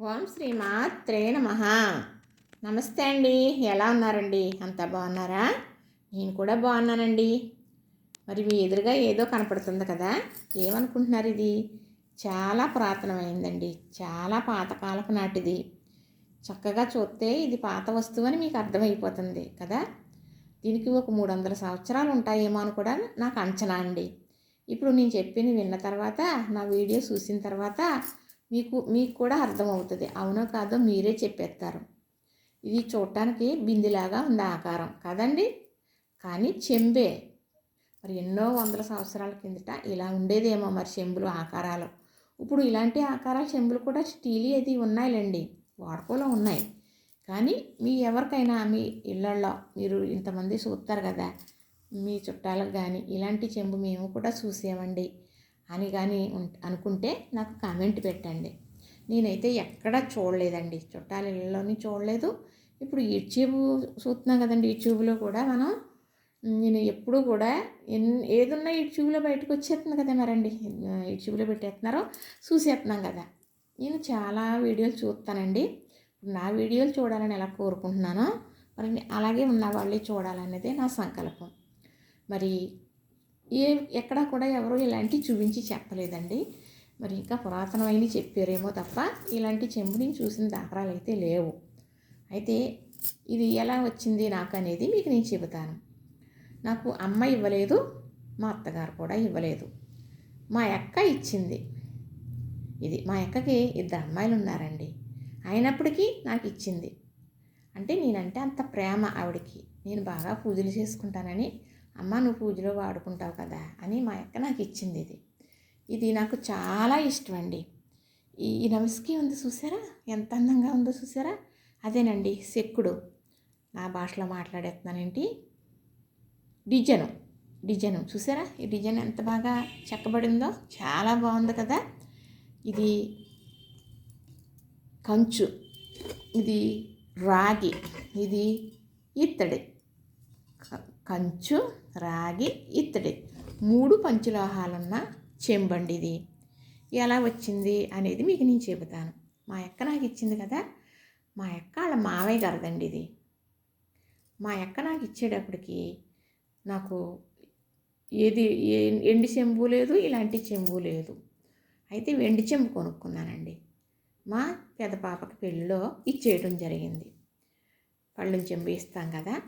ఓం శ్రీ మాత్రే నమ. నమస్తే అండి. ఎలా ఉన్నారండి? అంతా బాగున్నారా? నేను కూడా బాగున్నానండి. మరి మీ ఎదురుగా ఏదో కనపడుతుంది కదా? ఏమనుకుంటున్నారు ఇది చాలా పురాతనమైందండి. చాలా పాతకాలపు నాటిది. చక్కగా చూస్తే ఇది పాత వస్తువు అని మీకు అర్థమైపోతుంది కదా? దీనికి ఒక మూడు వందల సంవత్సరాలు ఉంటాయేమో అని కూడా నాకు అంచనా అండి. ఇప్పుడు నేను చెప్పింది విన్న తర్వాత నా వీడియో చూసిన తర్వాత మీకు మీకు కూడా అర్థమవుతుంది. అవునో కాదో మీరే చెప్పేస్తారు ఇది చూడటానికి బిందిలాగా ఉంది ఆకారం. కదండి? కానీ చెంబే. మరి ఎన్నో వందల సంవత్సరాల కిందట ఇలా ఉండేదేమో మరి చెంబులు ఆకారాలు. ఇప్పుడు ఇలాంటి ఆకారాల చెంబులు కూడా స్టీల్ అది ఉన్నాయిలేండి. వాడుకోలో ఉన్నాయి. కానీ మీ ఎవరికైనా మీ ఇళ్ళల్లో మీరు ఇంతమంది చూస్తారు కదా? మీ చుట్టాలకు కానీ ఇలాంటి చెంబు మేము కూడా చూసామండి అని కానీ ఉం- అనుకుంటే నాకు కామెంట్ పెట్టండి. నేనైతే ఎక్కడా చూడలేదండి. చుట్టాల ఇళ్ళలోని చూడలేదు. ఇప్పుడు యూట్యూబ్ చూస్తున్నాం కదండి. యూట్యూబ్లో కూడా మనం నేను ఎప్పుడూ కూడా ఎన్ ఏదున్నా యూట్యూబ్లో బయటకు వచ్చేస్తుంది కదా మరండి. యూట్యూబ్లో పెట్టేస్తున్నారో చూసేస్తున్నాం కదా. నేను చాలా వీడియోలు చూస్తానండి. నా వీడియోలు చూడాలని ఎలా కోరుకుంటున్నానో మరి అలాగే ఉన్న వాళ్ళే చూడాలనేదే నా సంకల్పం. మరి ఏ ఎక్కడా కూడా ఎవరు ఇలాంటివి చూపించి చెప్పలేదండి. మరి ఇంకా పురాతనమైనవి చెప్పారేమో తప్ప ఇలాంటి చెంబుని చూసిన దాఖలాలు అయితే లేవు. అయితే ఇది ఎలా వచ్చింది నాకు అనేది మీకు నేను చెబుతాను. నాకు అమ్మ ఇవ్వలేదు మా అత్తగారు కూడా ఇవ్వలేదు. మా అక్క ఇచ్చింది. ఇది మా అక్కకి ఇద్దరు అమ్మాయిలు ఉన్నారండి. అయినప్పటికీ నాకు ఇచ్చింది. అంటే నేనంటే అంత ప్రేమ ఆవిడకి. నేను బాగా పూజలు చేసుకుంటానని అమ్మ నువ్వు పూజలో వాడుకుంటావు కదా అని మా అక్క నాకు ఇచ్చింది ఇది. ఇది నాకు చాలా ఇష్టం అండి ఈ ఈ నమస్కి ఉంది చూసారా? ఎంత అందంగా ఉందో చూసారా? అదేనండి సెక్కుడు నా భాషలో మాట్లాడేస్తున్నానేంటి? డిజను. డిజను. చూసారా? ఈ డిజైన్ ఎంత బాగా చెక్కబడిందో? చాలా బాగుంది కదా? ఇది కంచు. ఇది రాగి. ఇది ఇత్తడి కంచు రాగి ఇత్తడి. మూడు పంచలోహాలున్న చెంబండి ఇది. ఎలా వచ్చింది అనేది మీకు నేను చెబుతాను. మా అక్క నాకు ఇచ్చింది కదా మా అక్క వాళ్ళ మావయ్య గారిదండి ఇది. మా అక్క నాకు ఇచ్చేటప్పటికి నాకు ఏది ఎండి చెంబు లేదు ఇలాంటి చెంబు లేదు. అయితే వెండి చెంబు కొనుక్కున్నానండి. మా పెద్ద పాపకి పెళ్ళిలో ఇచ్చేయడం జరిగింది. పళ్ళని చెంబు ఇస్తాం కదా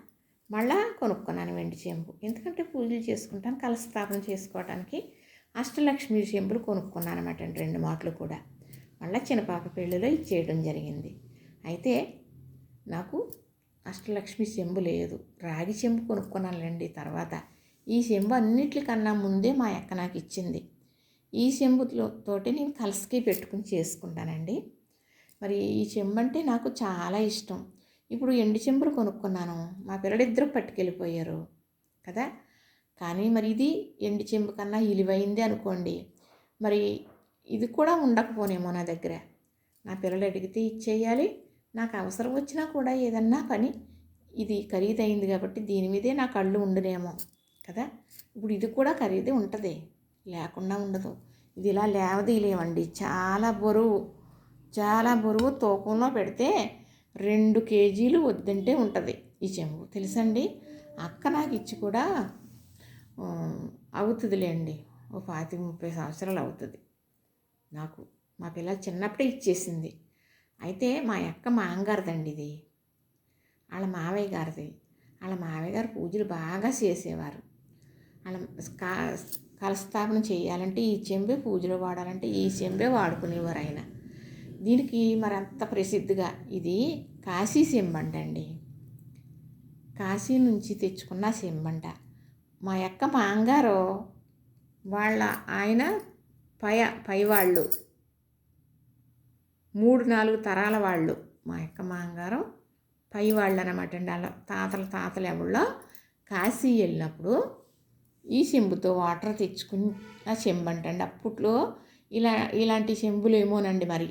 మళ్ళా కొనుక్కున్నాను వెండి చెంబు. ఎందుకంటే పూజలు చేసుకుంటాను కలస్థాపన చేసుకోవడానికి అష్టలక్ష్మి చెంబులు కొనుక్కున్నాను అనమాట అండి రెండు మాటలు కూడా. మళ్ళీ చిన్నపాప పెళ్ళిలో ఇచ్చేయడం జరిగింది. అయితే నాకు అష్టలక్ష్మి చెంబు లేదు. రాగి చెంబు కొనుక్కున్నానులేండి తర్వాత. ఈ చెంబు అన్నిటికన్నా ముందే మా అక్క నాకు ఇచ్చింది. ఈ చెంబుతో తోటి నేను కలసికి పెట్టుకుని చేసుకుంటానండి. మరి ఈ చెంబు అంటే నాకు చాలా ఇష్టం. ఇప్పుడు ఎండు చెంబులు కొనుక్కున్నాను. మా పిల్లలిద్దరూ పట్టుకెళ్ళిపోయారు. కదా? కానీ మరి ఇది ఎండు చెంబు కన్నా ఇలివైంది అనుకోండి. మరి ఇది కూడా ఉండకపోనేమో నా దగ్గర. నా పిల్లలు అడిగితే ఇచ్చేయాలి. నాకు అవసరం వచ్చినా కూడా ఏదన్నా పని ఇది ఖరీదైంది కాబట్టి దీని మీదే నా కళ్ళు ఉండనేమో. కదా? ఇప్పుడు ఇది కూడా ఖరీదే ఉంటుంది. లేకుండా ఉండదు. ఇది ఇలా లేవదీయలేమండి. చాలా బరువు. చాలా బరువు తూకంలో పెడితే రెండు కేజీలు వద్దంటే ఉంటుంది. ఈ చెంబు. తెలుసండి? అక్క నాకు ఇచ్చి కూడా ఆ, అవుతుందిలేండి. ఓ పాతి ముప్పై సంవత్సరాలు అవుతుంది. నాకు మా పిల్ల చిన్నప్పుడే ఇచ్చేసింది. అయితే మా అక్క మాంగారిదండి ఇది. వాళ్ళ మావయ్య గారిది. వాళ్ళ మావయ్య గారు పూజలు బాగా చేసేవారు. వాళ్ళ కా కలస్థాపన చేయాలంటే ఈ చెంబే పూజలు వాడాలంటే ఈ చెంబే వాడుకునేవారు ఆయన. దీనికి మరంత ప్రసిద్ధిగా ఇది కాశీ చెంబంట అండి కాశీ నుంచి తెచ్చుకున్న చెంబంట మా యొక్క మాంగారు వాళ్ళ ఆయన పై పైవాళ్ళు మూడు నాలుగు తరాల వాళ్ళు. మా యొక్క మాంగారం పై వాళ్ళు అనమాట అండి అలా తాతల తాతలు ఎవళ్ళో కాశీ వెళ్ళినప్పుడు ఈ చెంబుతో వాటర్ తెచ్చుకుని ఆ చెంబు అంటండి అప్పట్లో ఇలా ఇలాంటి చెంబులు ఏమోనండి మరి.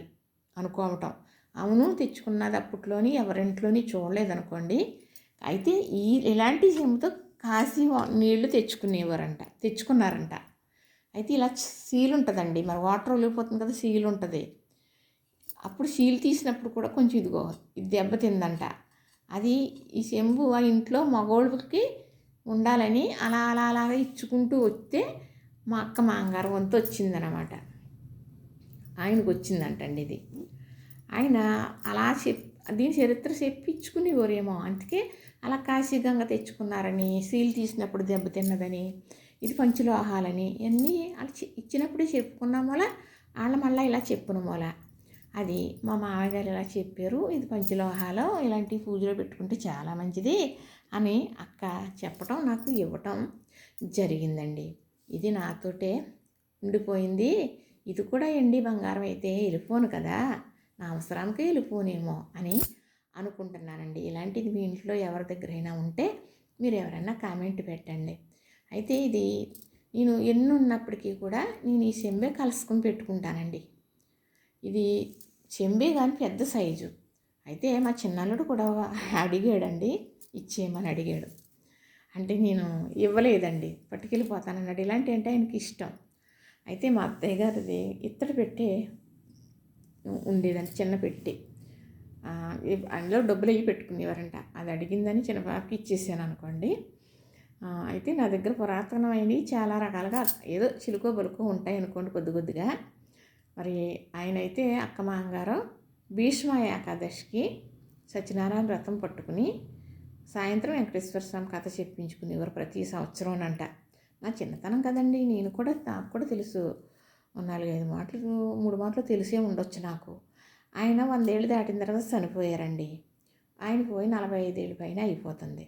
అనుకోవటం. అవును తెచ్చుకున్నది అప్పట్లోని ఎవరింట్లోని చూడలేదనుకోండి. అయితే ఈ ఇలాంటి సీమతో కాశీ వా- నీళ్ళు తెచ్చుకునేవారంట తెచ్చుకున్నారంట. అయితే ఇలా సీల్ ఉంటుందండి. మరి వాటర్ వెళ్ళిపోతుంది కదా సీల్ ఉంటుంది. అప్పుడు సీల్ తీసినప్పుడు కూడా కొంచెం ఇదిగో ఇది దెబ్బతిందంట అది ఈ చెంబు ఆ ఇంట్లో మగోళ్ళకి ఉండాలని అలా అలా అలాగా ఇచ్చుకుంటూ వస్తే మా అక్క మాంగారు వంతు వచ్చిందనమాట ఆయనకు వచ్చిందంటండి ఇది. ఆయన అలా చెప్ దీని చరిత్ర చెప్పించుకునేవారేమో. అందుకే అలా కాశీగంగ తెచ్చుకున్నారని సీల్ తీసినప్పుడు దెబ్బతిన్నదని ఇది పంచలోహాలని ఇవన్నీ అలా ఇచ్చినప్పుడే ఇచ్చినప్పుడు చెప్పుకున్నాం వల్ల వాళ్ళు మళ్ళీ ఇలా చెప్పును మూల. అది మా మామయ్య గారు ఇలా చెప్పారు ఇది పంచలోహాలు ఇలాంటి పూజలో పెట్టుకుంటే చాలా మంచిది అని అక్క చెప్పటం నాకు ఇవ్వటం జరిగిందండి. ఇది నాతోటే ఉండిపోయింది. ఇది కూడా ఎండి బంగారం అయితే వెళ్ళిపోను కదా. నా అవసరానికి వెళ్ళిపోనేమో అని అనుకుంటున్నానండి. ఇలాంటిది మీ ఇంట్లో ఎవరి దగ్గరైనా ఉంటే మీరు ఎవరైనా కామెంట్ పెట్టండి. అయితే ఇది నేను ఎన్ని ఉన్నప్పటికీ కూడా నేను ఈ చెంబే కలుసుకొని పెట్టుకుంటానండి. ఇది చెంబే కానీ పెద్ద సైజు. అయితే మా చిన్నల్లుడు కూడా అడిగాడండి. ఇచ్చేయమని అడిగాడు. అంటే నేను ఇవ్వలేదండి. పట్టుకెళ్ళిపోతానన్నాడు. ఇలాంటి అంటే ఆయనకి ఇష్టం. అయితే మా అత్తయ్య గారిది ఇత్తడి పెట్టే ఉండేదని చిన్న పెట్టి. అందులో డబ్బులు అవి పెట్టుకునేవారంట. అది అడిగిందని చిన్న పాపకి ఇచ్చేసాను అనుకోండి. అయితే నా దగ్గర పురాతనమైనవి చాలా రకాలుగా ఏదో చిలుకో బలుకో ఉంటాయి అనుకోండి కొద్ది కొద్దిగా. మరి ఆయన అయితే అక్క మాంగారు భీష్మ ఏకాదశికి సత్యనారాయణ వ్రతం పట్టుకుని సాయంత్రం వెంకటేశ్వర స్వామి కథ చెప్పించుకునేవారు ప్రతి సంవత్సరం అంట. నా చిన్నతనం కదండి నేను కూడా నాకు కూడా తెలుసు. నాలుగైదు మాటలు మూడు మాటలు తెలిసే ఉండొచ్చు నాకు. ఆయన వందేళ్ళు దాటిన తర్వాత చనిపోయారండి. ఆయన పోయి నలభై ఐదేళ్ళు పైన అయిపోతుంది.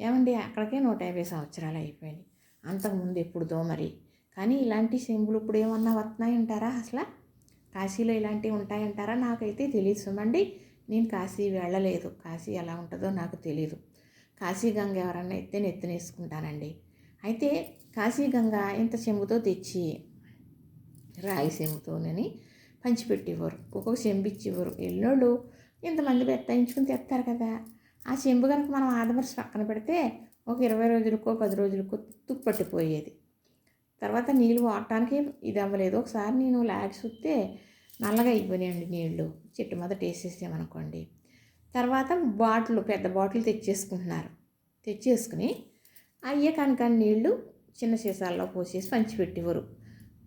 ఏమండి అక్కడికే నూట యాభై సంవత్సరాలు అయిపోయినాయి. అంతకుముందు ఎప్పుడుదో మరి. కానీ ఇలాంటి సింబులు ఇప్పుడు ఏమన్నా వస్తున్నాయంటారా అసలు? కాశీలో ఇలాంటివి ఉంటాయంటారా? నాకైతే తెలియదు సుమండి. నేను కాశీ వెళ్ళలేదు. కాశీ ఎలా ఉంటుందో నాకు తెలియదు కాశీ గంగ ఎవరన్నా ఎత్తే నెత్తినేసుకుంటానండి. అయితే కాశీ గంగ ఇంత చెంబుతో తెచ్చి రాయి పంచిపెట్టేవారు. ఒక్కొక్క చెంబు ఇచ్చేవారు ఎల్లోళ్ళు ఇంతమంది పెత్తాయించుకుని తెస్తారు కదా! ఆ చెంబు కనుక మనం ఆదమర్చి పక్కన పెడితే ఒక ఇరవై రోజులకో పది రోజులకో తుప్పు పట్టిపోయేది. తర్వాత నీళ్ళు వాడటానికి ఇది అవ్వలేదు ఒకసారి నేను లాగి చూస్తే నల్లగా అయిపోయినాయండి నీళ్ళు. చెట్టు మొదట వేసేసామనుకోండి తర్వాత బాటిల్ పెద్ద బాటిల్ తెచ్చేసుకుంటున్నారు. తెచ్చేసుకుని అయ్యే కనుక నీళ్ళు చిన్న సీసాల్లో పోసేసి పంచిపెట్టేవారు.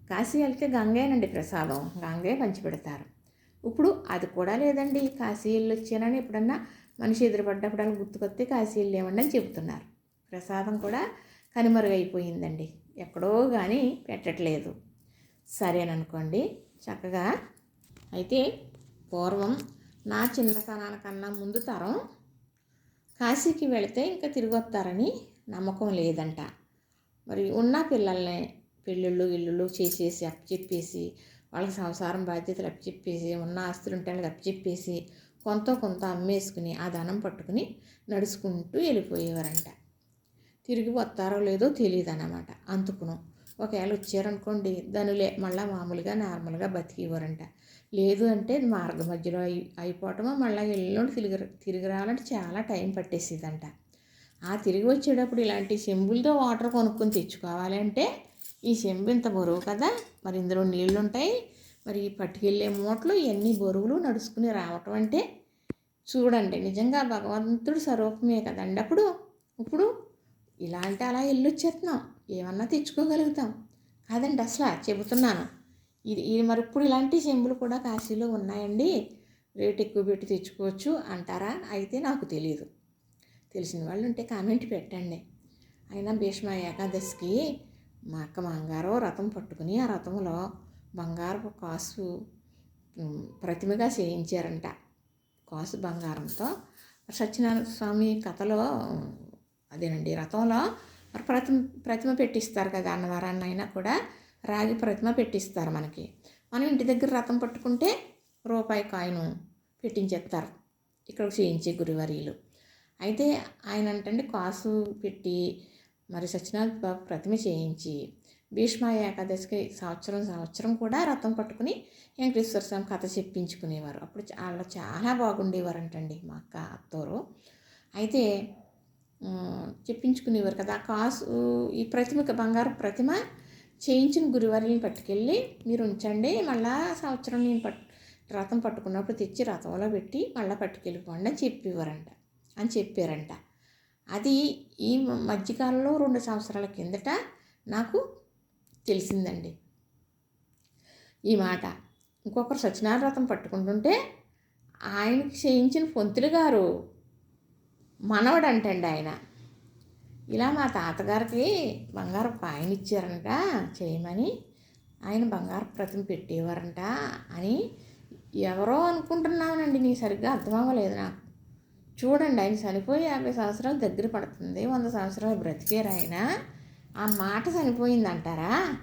కాశీ వెళ్తే గంగేనండి ప్రసాదం. గంగే పంచిపెడతారు. ఇప్పుడు అది కూడా లేదండి. కాశీ వెళ్ళి వచ్చానని ఎప్పుడన్నా మనిషి ఎదురుపడ్డప్పుడు గుర్తుకొస్తే కాశీ వెళ్ళేమండి అని చెబుతున్నారు. ప్రసాదం కూడా కనుమరుగైపోయిందండి. ఎక్కడో కానీ పెట్టట్లేదు. సరేననుకోండి. చక్కగా అయితే పూర్వం నా చిన్నతనానికన్నా ముందు తరం కాశీకి వెళితే ఇంకా తిరిగి వస్తారని నమ్మకం లేదంట. మరి ఉన్న పిల్లల్ని పెళ్ళిళ్ళు ఇల్లుళ్ళు చేసేసి అప్పచెప్పేసి వాళ్ళకి సంసారం బాధ్యతలు అప్పచెప్పేసి ఉన్న ఆస్తులు ఉంటే వాళ్ళకి అప్పచెప్పేసి కొంత కొంత అమ్మేసుకుని ఆ ధనం పట్టుకుని నడుచుకుంటూ వెళ్ళిపోయేవారంట. తిరిగి వస్తారో లేదో తెలియదు అన్నమాట అందుకును. ఒకవేళ వచ్చారనుకోండి ధనులే మళ్ళీ మామూలుగా నార్మల్గా బతికేవారంట. లేదు అంటే మార్గ మధ్యలో అయి అయిపోవటమో మళ్ళీ ఎల్లుండి తిరిగి తిరిగి రావాలంటే చాలా టైం పట్టేసేదంట. ఆ తిరిగి వచ్చేటప్పుడు ఇలాంటి చెంబులతో వాటర్ కొనుక్కొని తెచ్చుకోవాలి అంటే ఈ చెంబు ఇంత బరువు కదా? మరి ఇందులో నీళ్ళు ఉంటాయి మరి ఈ పట్టుకెళ్ళే మూటలు ఇవన్నీ బరువులు నడుచుకుని రావటం అంటే చూడండి. నిజంగా భగవంతుడు స్వరూపమే కదండి. అప్పుడు ఇప్పుడు ఇలా అంటే అలా వెళ్ళొచ్చేస్తున్నాం ఏమన్నా తెచ్చుకోగలుగుతాం. కాదండి అసలు చెబుతున్నాను. ఇది ఇది మరి ఇప్పుడు ఇలాంటి చెంబులు కూడా కాశీలో ఉన్నాయండి. రేట్ ఎక్కువ పెట్టి తెచ్చుకోవచ్చు అంటారా? అయితే నాకు తెలియదు తెలిసిన వాళ్ళు ఉంటే కామెంట్ పెట్టండి. అయినా భీష్మ ఏకాదశికి మా అక్క మంగారో రథం పట్టుకుని ఆ రథంలో బంగారపు కాసు ప్రతిమగా చేయించారంట. కాసు బంగారంతో. సత్యనారాయణ స్వామి కథలో అదేనండి రథంలో మరి ప్రతిమ ప్రతిమ పెట్టిస్తారు కదా అన్నవరాన్ని అయినా కూడా రాగి ప్రతిమ పెట్టిస్తారు మనకి. మనం ఇంటి దగ్గర రథం పట్టుకుంటే రూపాయి కాయిన్ పెట్టించేస్తారు ఇక్కడ చేయించే గురువర్యులు అయితే ఆయన అంటే కాసు పెట్టి మరి సత్యనారాయణ బాబు ప్రతిమ చేయించి భీష్మ ఏకాదశికి సంవత్సరం సంవత్సరం కూడా రథం పట్టుకుని వెంకటేశ్వర స్వామి కథ చెప్పించుకునేవారు. అప్పుడు వాళ్ళు చాలా బాగుండేవారంటండి మా అక్క అత్తోరు. అయితే చెప్పించుకునేవారు కదా కాసు ఈ ప్రతిమ బంగారు ప్రతిమ చేయించిన గురువారిని పట్టుకెళ్ళి మీరు ఉంచండి మళ్ళా సంవత్సరం నేను పట్ రథం పట్టుకున్నప్పుడు తెచ్చి రథంలో పెట్టి మళ్ళీ పట్టుకెళ్ళిపోండి అని చెప్పేవారంట అని చెప్పారంట. అది ఈ మధ్యకాలంలో రెండు సంవత్సరాల కిందట నాకు తెలిసిందండి. ఈ మాట ఇంకొకరు సత్యనారాయణ పట్టుకుంటుంటే ఆయనకి చేయించిన పొంతులు గారు మనవడంటండి ఆయన. ఇలా మా తాతగారికి బంగారు కాయిన్ ఇచ్చారంట చేయమని ఆయన బంగారు ప్రతిమ పెట్టేవారంట అని ఎవరో అనుకుంటున్నానండి నీ సరిగ్గా అర్థం అవ్వలేదు నాకు. చూడండి ఆయన చనిపోయి యాభై సంవత్సరాలు దగ్గర పడుతుంది. వంద సంవత్సరాలు బ్రతికేరు ఆయన. ఆ మాట చనిపోయిందంటారా?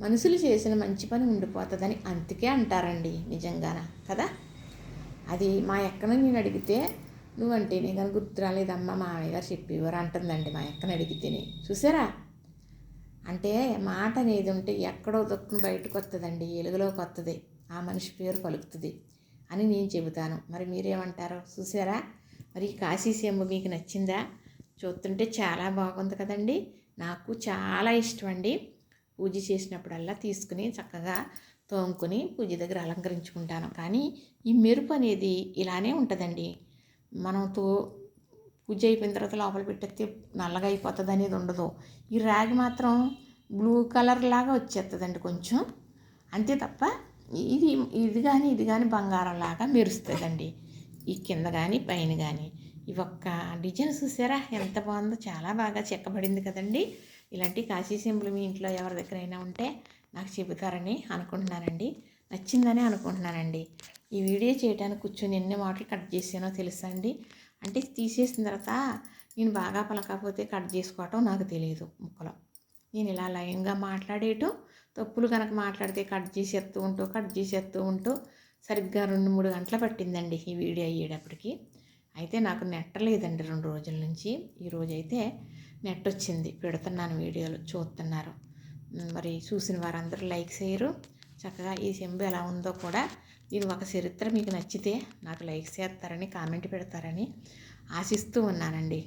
మనుషులు చేసిన మంచి పని ఉండిపోతుందని అందుకే అంటారండి నిజంగాన కదా? అది మా ఎక్కన నేను అడిగితే నువ్వంటే నేను కానీ గుర్తు రాలేదమ్మా మామయ్య గారు చెప్పేవారు అంటుందండి మా ఎక్కన అడిగితేనే చూసారా? అంటే మాట అనేది ఉంటే ఎక్కడో దొక్కున బయటకు వస్తుందండి ఎలుగులోకి వస్తుంది ఆ మనిషి పేరు పలుకుతుంది అని నేను చెబుతాను. మరి మీరేమంటారు? చూసారా? మరి కాశీ కాశీసీఎంబ మీకు నచ్చిందా? చూస్తుంటే చాలా బాగుంది కదండి. నాకు చాలా ఇష్టం అండి పూజ చేసినప్పుడల్లా తీసుకుని చక్కగా తోముకొని పూజ దగ్గర అలంకరించుకుంటాను. కానీ ఈ మెరుపు అనేది ఇలానే ఉంటుందండి. మనం తో పూజ అయిపోయిన తర్వాత లోపల పెట్టేస్తే నల్లగా అయిపోతుంది అనేది ఉండదు. ఈ రాగి మాత్రం బ్లూ కలర్ లాగా వచ్చేస్తుందండి కొంచెం. అంతే తప్ప ఇది ఇది కానీ ఇది కానీ బంగారం లాగా మెరుస్తుందండి. ఈ కింద కానీ పైన కానీ ఈ ఒక్క డిజైన్ చూసారా? ఎంత బాగుందో చాలా బాగా చెక్కబడింది కదండి. ఇలాంటి కాశీ సింబులు మీ ఇంట్లో ఎవరి దగ్గరైనా ఉంటే నాకు చెబుతారని అనుకుంటున్నానండి. నచ్చిందని అనుకుంటున్నానండి. ఈ వీడియో చేయడానికి కూర్చొని ఎన్ని మాటలు కట్ చేసానో తెలుసా అండి? అంటే తీసేసిన తర్వాత నేను బాగా పలకపోతే కట్ చేసుకోవటం నాకు తెలియదు ముక్కలో. నేను ఇలా లైన్గా మాట్లాడేయటం తప్పులు కనుక మాట్లాడితే కట్ చేసేస్తూ ఉంటూ కట్ చేసేస్తూ ఉంటూ సరిగ్గా రెండు మూడు గంటలు పట్టిందండి ఈ వీడియో అయ్యేటప్పటికి. అయితే నాకు నెట్టలేదండి రెండు రోజుల నుంచి. ఈరోజు అయితే నెట్ వచ్చింది. పెడుతున్నాను వీడియోలు చూస్తున్నారు. మరి చూసిన వారందరూ లైక్ చేయరు. చక్కగా ఈ చెంబు ఎలా ఉందో కూడా ఇది ఒక చరిత్ర మీకు నచ్చితే నాకు లైక్ చేస్తారని కామెంట్ పెడతారని ఆశిస్తూ ఉన్నానండి.